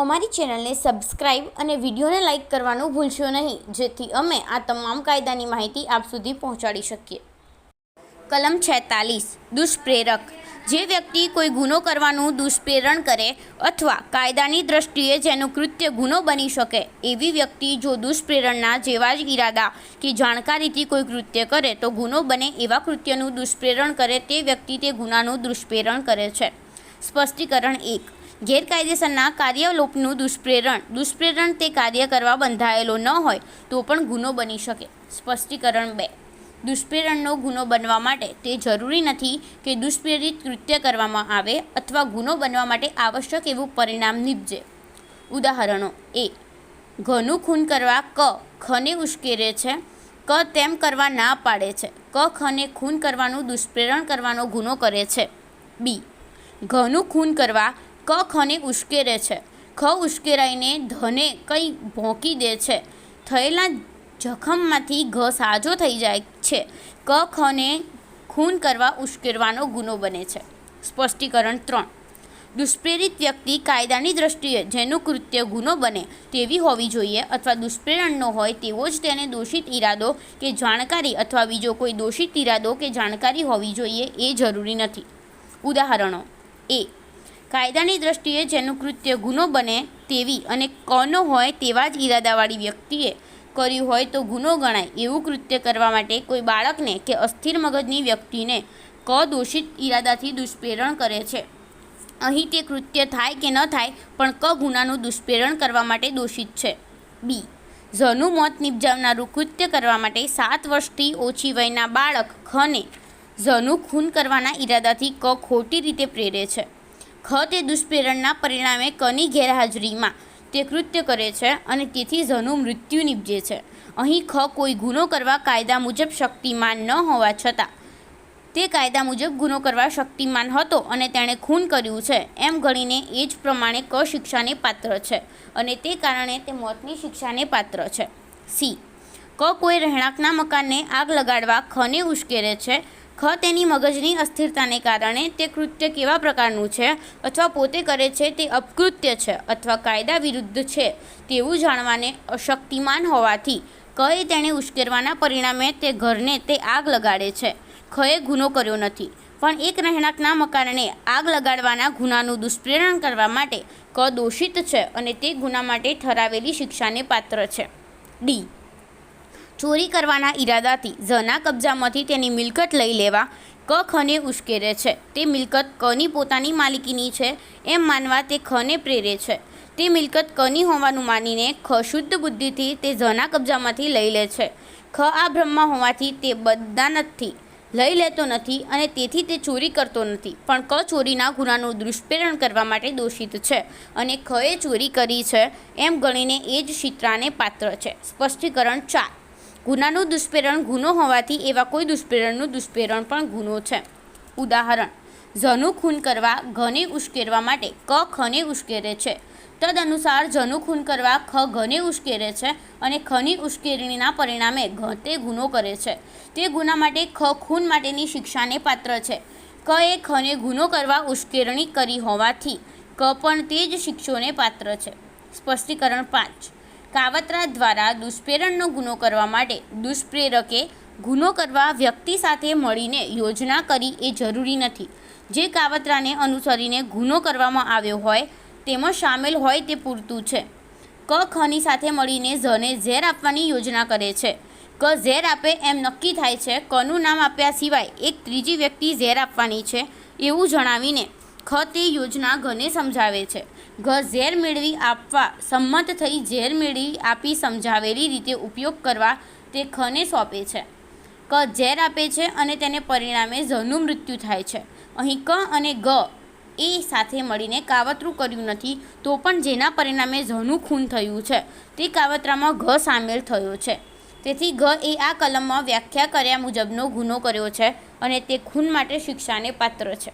અમારી ચેનલને સબસ્ક્રાઇબ અને વિડીયોને લાઇક કરવાનું ભૂલશો નહીં, જેથી અમે આ તમામ કાયદાની માહિતી આપ સુધી પહોંચાડી શકીએ. કલમ છેતાલીસ, દુષ્પ્રેરક. જે વ્યક્તિ કોઈ ગુનો કરવાનું દુષ્પ્રેરણ કરે અથવા કાયદાની દ્રષ્ટિએ જેનું કૃત્ય ગુનો બની શકે, એવી વ્યક્તિ જો દુષ્પ્રેરણના જેવા જ ઈરાદા કે જાણકારીથી કોઈ કૃત્ય કરે તો ગુનો બને એવા કૃત્યનું દુષ્પ્રેરણ કરે તે વ્યક્તિ તે ગુનાનું દુષ્પ્રેરણ કરે છે. સ્પષ્ટીકરણ એક. ગેરકાયદેસરના કાર્યલોપનું દુષ્પ્રેરણ. દુષ્પ્રેરણ તે કાર્ય કરવા બંધાયેલો ન હોય તો પણ ગુનો બની શકે. સ્પષ્ટીકરણ બે. દુષ્પ્રેરણનો ગુનો બનવા માટે તે જરૂરી નથી કે દુષ્પ્રેરિત કૃત્ય કરવામાં આવે અથવા ગુનો બનવા માટે આવશ્યક એવું પરિણામ નીપજે. ઉદાહરણો. એ. ઘનું ખૂન કરવા ક. ખને ઉશ્કેરે છે. ક તેમ કરવા ના પાડે છે. ક ખને ખૂન કરવાનું દુષ્પ્રેરણ કરવાનો ગુનો કરે છે. બી. ઘનું ખૂન કરવા ક ખને ઉશ્કેરે છે. ખ ઉશ્કેરાઈને ધને કંઈ ભોંકી દે છે. થયેલા જખમમાંથી ઘ સાજો થઈ જાય છે. ક ખને ખૂન કરવા ઉશ્કેરવાનો ગુનો બને છે. સ્પષ્ટીકરણ ત્રણ. દુષ્પ્રેરિત વ્યક્તિ કાયદાની દ્રષ્ટિએ જેનું કૃત્ય ગુનો બને તેવી હોવી જોઈએ અથવા દુષ્પ્રેરણનો હોય તેવો જ તેને દોષિત ઈરાદો કે જાણકારી અથવા બીજો કોઈ દોષિત ઈરાદો કે જાણકારી હોવી જોઈએ એ જરૂરી નથી. ઉદાહરણો. એ. કાયદાની દ્રષ્ટિએ જેનું કૃત્ય ગુનો બને તેવી અને કોનો હોય તેવા જ ઈરાદાવાળી વ્યક્તિએ કર્યું હોય તો ગુનો ગણાય એવું કૃત્ય કરવા માટે કોઈ બાળકને કે અસ્થિર મગજની વ્યક્તિને ક દોષિત ઈરાદાથી દુષ્પ્રેરણ કરે છે. અહીં તે કૃત્ય થાય કે ન થાય પણ ક ગુનાનું દુષ્પ્રેરણ કરવા માટે દોષિત છે. બી. ઝનું મોત નિપજાવનારું કૃત્ય કરવા માટે સાત વર્ષથી ઓછી વયના બાળક ખને ઝનું ખૂન કરવાના ઈરાદાથી ક ખોટી રીતે પ્રેરે છે. ખ તે દુષ્પ્રેરણના પરિણામે કની ગેરહાજરીમાં. તે કૃત્ય કરે છે અને તેથી ઝનું મૃત્યુ નિપજે છે. અહીં ખ કોઈ ગુનો કરવા કાયદા મુજબ શક્તિમાન ન હોવા છતાં. તે કાયદા મુજબ ગુનો કરવા શક્તિમાન હતો અને તેણે ખૂન કર્યું છે. એમ ગણીને એ જ પ્રમાણે ક શિક્ષાને પાત્ર છે અને તે કારણે તે મોતની શિક્ષાને પાત્ર છે. સી. ક કોઈ રહેણાંકના મકાનને આગ લગાડવા ખને ઉશ્કેરે છે ખ તેની મગજની અસ્થિરતાને કારણે તે કૃત્ય કેવા પ્રકારનું છે અથવા પોતે કરે છે તે અપકૃત્ય છે અથવા કાયદા વિરુદ્ધ છે તેવું જાણવાને અશક્તિમાન હોવાથી કએ તેણે ઉશ્કેરવાના પરિણામે તે ઘરને તે આગ લગાડે છે. ખએ ગુનો કર્યો નથી. પણ એક રહેણાંકના મકાનને આગ લગાડવાના ગુનાનું દુષ્પ્રેરણ કરવા માટે ક દોષિત છે અને તે ગુના માટે ઠરાવેલી શિક્ષાને પાત્ર છે. ડી. ચોરી કરવાના ઈરાદાથી ઝના કબજામાંથી તેની મિલકત લઈ લેવા ક ખને ઉશ્કેરે છે. તે મિલકત કની પોતાની માલિકીની છે એમ માનવા તે ખને પ્રેરે છે. તે મિલકત કની હોવાનું માનીને ખ શુદ્ધ બુદ્ધિથી તે ઝના કબજામાંથી લઈ લે છે. ખ આ બ્રહ્મા હોવાથી તે બધા નથી, લઈ લેતો નથી અને તેથી તે ચોરી કરતો નથી. પણ ક ચોરીના ગુનાનું દુષ્પ્રેરણ કરવા માટે દોષિત છે અને ખએ ચોરી કરી છે એમ ગણીને એ જ શિત્રાને પાત્ર છે. સ્પષ્ટીકરણ ચાર. ગુનાનું દુષ્પ્રેરણ ગુનો હોવાથી એવા કોઈ દુષ્પ્રેરણનું દુષ્પ્રેરણ પણ ગુનો છે. ઉદાહરણ ઝનું ખૂન કરવા ઘને ઉશ્કેરવા માટે ક ખને ઉશ્કેરે છે. તદનુસાર ઝનું ખૂન કરવા ખ ઘને ઉશ્કેરે છે અને ખની ઉશ્કેરણીના પરિણામે ઘ તે ગુનો કરે છે. તે ગુના માટે ખ ખૂન માટેની શિક્ષાને પાત્ર છે. ક એ ખને ગુનો કરવા ઉશ્કેરણી કરી હોવાથી ક પણ તે જ શિક્ષોને પાત્ર છે. સ્પષ્ટીકરણ પાંચ. કાવતરા દ્વારા દુષ્પ્રેરણનો ગુનો કરવા માટે દુષ્પ્રેરકે ગુનો કરવા વ્યક્તિ સાથે મળીને યોજના કરી એ જરૂરી નથી. જે કાવતરાને અનુસરીને ગુનો કરવામાં આવ્યો હોય, તેમાં સામેલ હોય તે પૂરતું છે. ક ખની સાથે મળીને ઝને ઝેર આપવાની યોજના કરે છે. ક ઝેર આપે એમ નક્કી થાય છે, કનું નામ આપ્યા સિવાય એક ત્રીજી વ્યક્તિ ઝેર આપવાની છે એવું જણાવીને ખ તે યોજના ઘને સમજાવે છે. ઘ ઝેર મેળવી આપવા, સંમત થઈ ઝેર મેળવી આપી સમજાવેલી રીતે ઉપયોગ કરવા તે ખને સોંપે છે. ક ઝેર આપે છે અને તેને પરિણામે ઝનું મૃત્યુ થાય છે. અહીં ક અને ગ એ સાથે મળીને કાવતરું કર્યું નથી, તો પણ જેના પરિણામે ઝનું ખૂન થયું છે, તે કાવતરામાં ઘ સામેલ થયો છે. તેથી ઘ એ આ કલમમાં વ્યાખ્યા કર્યા મુજબનો ગુનો કર્યો છે અને તે ખૂન માટે શિક્ષાને પાત્ર છે.